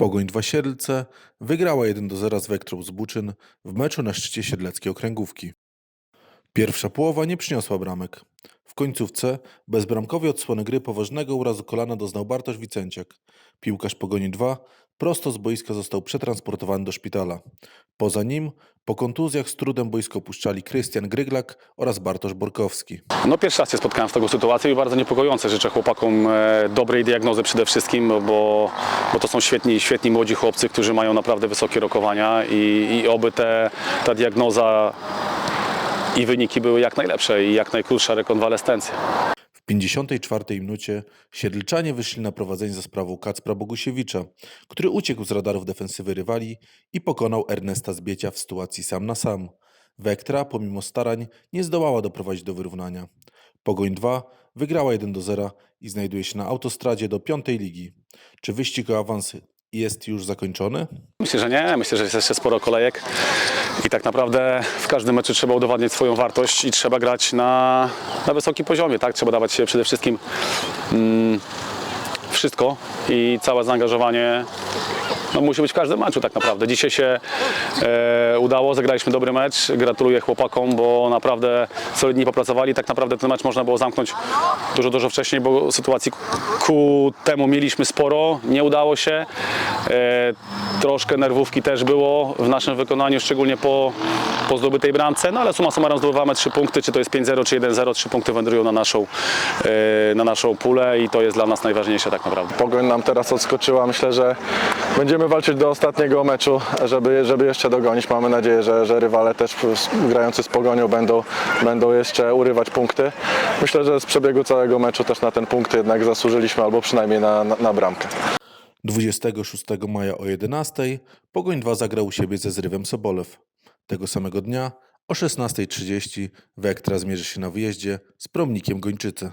Pogoń 2 Siedlce wygrała 1 do 0 z Wektrą z Buczyn w meczu na szczycie Siedleckiej Okręgówki. Pierwsza połowa nie przyniosła bramek. W końcówce bezbramkowej odsłony gry poważnego urazu kolana doznał Bartosz Wicenciak. Piłkarz Pogoni 2 prosto z boiska został przetransportowany do szpitala. Poza nim po kontuzjach z trudem boisko opuszczali Krystian Gryglak oraz Bartosz Borkowski. No pierwszy raz się spotkałem z taką sytuacją i bardzo niepokojące. Życzę chłopakom e, dobrej diagnozy przede wszystkim, bo, bo to są świetni, świetni młodzi chłopcy, którzy mają naprawdę wysokie rokowania i, i oby te, ta diagnoza i wyniki były jak najlepsze i jak najkrótsza rekonwalescencja. W 54 minucie Siedlczanie wyszli na prowadzenie za sprawą Kacpra Bogusiewicza, który uciekł z radarów defensywy rywali i pokonał Ernesta Zbiecia w sytuacji sam na sam. Wektra, pomimo starań, nie zdołała doprowadzić do wyrównania. Pogoń 2 wygrała 1 do 0 i znajduje się na autostradzie do piątej ligi. Czy wyścig o awans jest już zakończony? Myślę, że nie. Myślę, że jest jeszcze sporo kolejek i tak naprawdę w każdym meczu trzeba udowadniać swoją wartość i trzeba grać na, na wysokim poziomie. Tak? Trzeba dawać się przede wszystkim mm, wszystko i całe zaangażowanie no, musi być w każdym meczu tak naprawdę. Dzisiaj się e, udało, zagraliśmy dobry mecz. Gratuluję chłopakom, bo naprawdę solidnie popracowali. Tak naprawdę ten mecz można było zamknąć dużo, dużo wcześniej, bo sytuacji ku temu mieliśmy sporo. Nie udało się. E, troszkę nerwówki też było w naszym wykonaniu, szczególnie po, po zdobytej bramce, no ale suma summarum zdobywamy trzy punkty, czy to jest 5-0, czy 1-0, trzy punkty wędrują na naszą, e, na naszą pulę i to jest dla nas najważniejsze tak naprawdę. Pogoń nam teraz odskoczyła. Myślę, że będziemy walczyć do ostatniego meczu, żeby, żeby jeszcze dogonić. Mamy nadzieję, że, że rywale też grający z Pogonią będą, będą jeszcze urywać punkty. Myślę, że z przebiegu całego meczu też na ten punkt jednak zasłużyliśmy, albo przynajmniej na, na, na bramkę. 26 maja o 11 Pogoń 2 zagrał u siebie ze Zrywem Sobolew. Tego samego dnia o 16.30 Wektra zmierzy się na wyjeździe z Promnikiem Gończyce.